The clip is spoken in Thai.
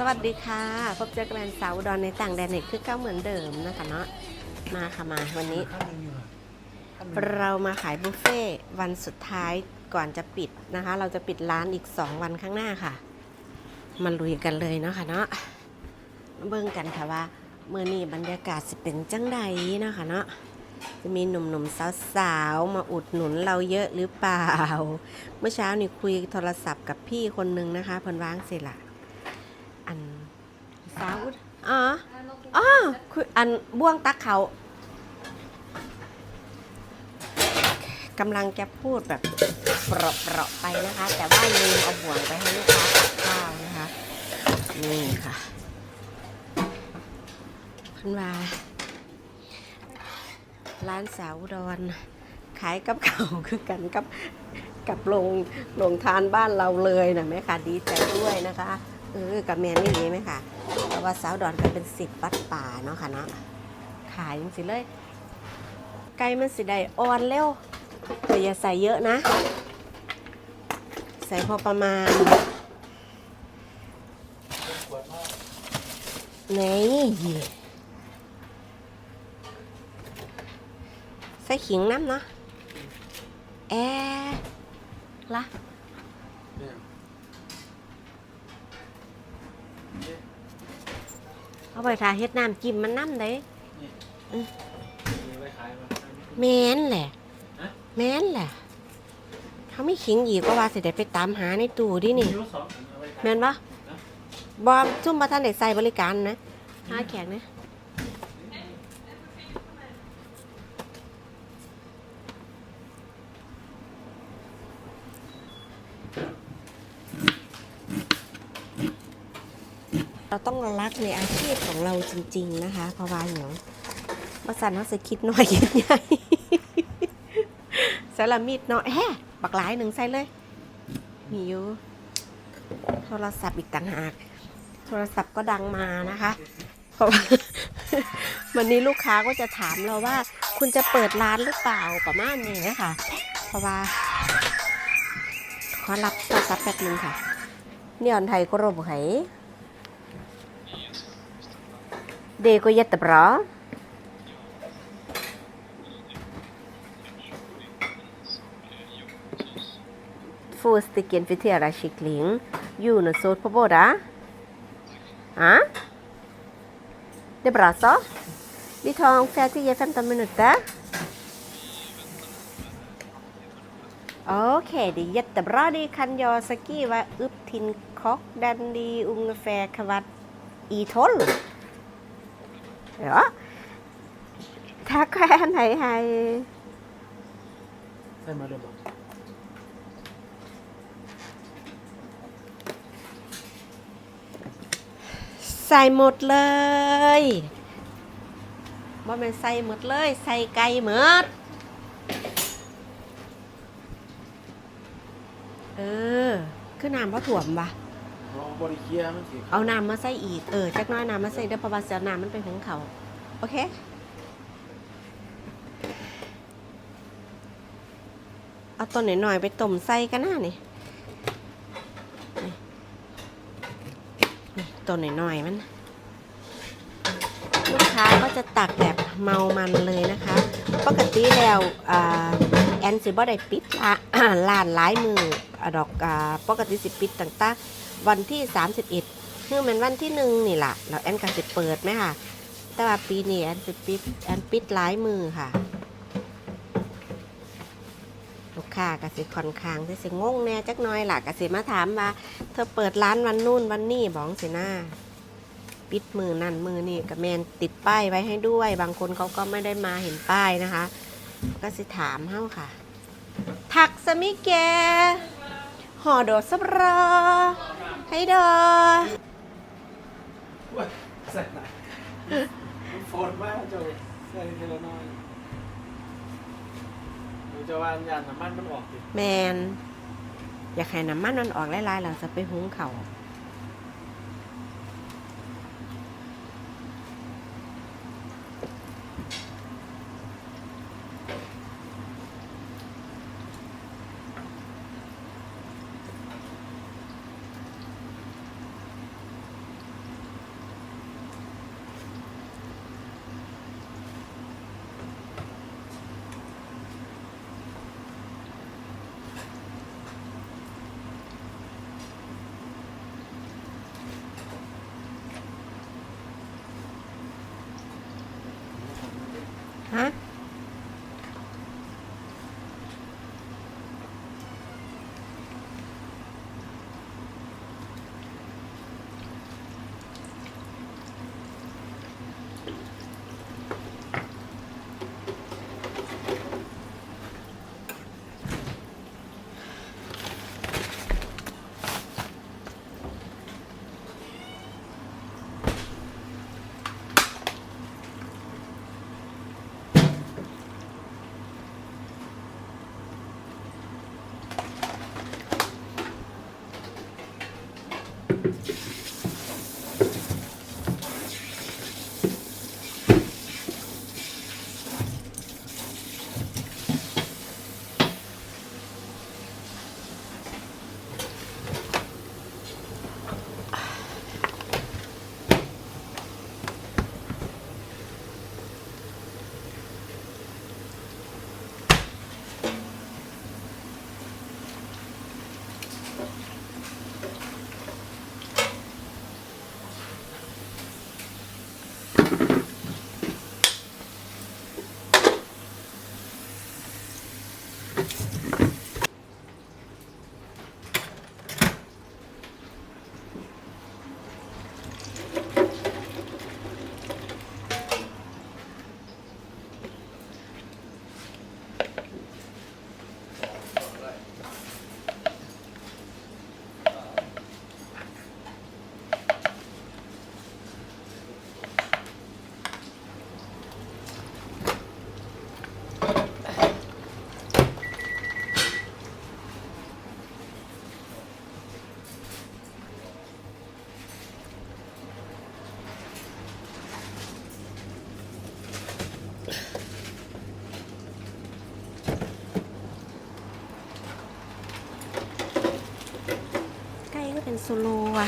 สวัสดีค่ะ พบเจอกับแมนสาวอุดรในต่างแดนเน็ตคือเก้าเหมือนเดิมนะคะเนาะมาค่ะมาวันนี้ เรามาขายบุฟเฟ่์วันสุดท้ายก่อนจะปิดนะคะ เราจะปิดร้านอีก 2 วันข้างหน้าค่ะ มาลุยกันเลยเนาะค่ะเนาะเบิ่งกันค่ะว่าเมื่อนี้บรรยากาศจะเป็นจังใดเนาะค่ะเนาะจะมีหนุ่มๆสาวๆมาอุดหนุนเราเยอะหรือเปล่า เมื่อเช้านี่คุยโทรศัพท์กับพี่คนนึงนะคะเพิ่นวางเสร็จละ สาวอุดอ๋ออ๋อคุยอันบ่วงตักเขากำลังจะพูดแบบเปราะๆไปนะคะ แต่ว่าลืมเอาบ่วงไปให้ลูกค้ากับข้าวนะคะ นี่ค่ะพันวาร้านสาวดอนขายกับเขาคือกันกับกับโรงโรงทานบ้านเราเลยนะแม่ค่ะดีใจด้วยนะคะ เออกับแมนนี่ดีไหมค่ะเพราะ ว่าสาวดอนก็เป็นสิทธิ์วัดป่าเนาะค่ะเนาะขายจริงๆเลย ไก่มันสิได้อ่อนเร็วแต่อย่าใส่เยอะนะ ใส่พอประมาณไหนใส่ขิงน้ำเนาะแอละ เอาไปทาเฮ็ดน้ำจิ้มมันน้ำได้แม่นแหละ แม่นแหละ เขาไม่ขิงอีกก็ว่าสิได้ไปตามหาในตู้ดินี่แม่นปะบอมซุ่มมาท่านเด็กใส่บริการนะหาแขกนะ เราต้องรักในอาชีพของเราจริง ๆ นะคะพาะว่าอย่างว่าสันเขาจะคิดน้อยคิดใหญ่ส่ละมีดเนาะแฮะบักหลายหนึ่งใส่เลย มีอยู่ โทรศัพท์อีกต่างหาก โทรศัพท์ก็ดังมานะคะ เพราะว่าวันนี้ลูกค้าก็จะถามเราว่า คุณจะเปิดร้านหรือเปล่าประมาณนี้นะคะเพราะว่า ขอรับโทรศัพท์แป๊บนึงค่ะนี่ออนไทยก็รบไข เดก็ยัตบรอ Två stycken friterad kyckling, junosås på båda. Ja. Det är bra så. Vi tar ungefär 10-15 minuter. Okej, det är jättebra. Det kan jag skriva upp till kock. Den är ungefär kvart i tolv. Ja. Tack och hej, hej. ใส่มาเริ่มบอก ใส่หมดเลยบ่แม่นใส่หมดเลย ใส่ไก่หมด เออ คือน้ำว่าถ่วมวะ เอาบริเคียมันสิเอาน้ำมาใส่อีก เออจักหน้อยน้ำมาใส่เดี๋ยวเพราะว่าเสียน้ำมันไปของเขาโอเค เอาต้นหน่อยๆไปต้มใส่กันหน้านี่นี่นี่ต้นหน่อยๆมัน ลูกค้าก็จะตักแบบเมามันเลยนะคะ ปกติแล้วอ่าแอนสิบ่ได้ปิดละ ร้านหลายมืออดอกอ่าปกติสิปิดต่างๆ วันที่ 31 คือมันวันที่หนึ่งนี่แหละแล้วแอนก็สิเปิดไหมค่ะ แต่ว่าปีนี้แอนสิปิดแอนปิดหลายมือค่ะ ลูกค้าก็สิค่อนข้างที่สิงงแน่จักน้อยล่ะก็สิมาถามว่า เธอเปิดร้านวันนู่นวันนี้บอกสิหน้าปิดมือนั่นมือนี่กับแมนติดป้ายไว้ให้ด้วย บางคนเขาก็ไม่ได้มาเห็นป้ายนะคะ ก็สิถามเฮ้าค่ะ ถักสมิแกห่อโดดสับรอ ให้ดอว้ยใส่ไหนมันโฟนมากเจ้าใส่เทละน้อยหนูจะวานยานน้ำมันมันออกดิ แมน อยากให้น้ำมันมันออกหลายๆเราจะไปหุงเขาว สุลูว่ะ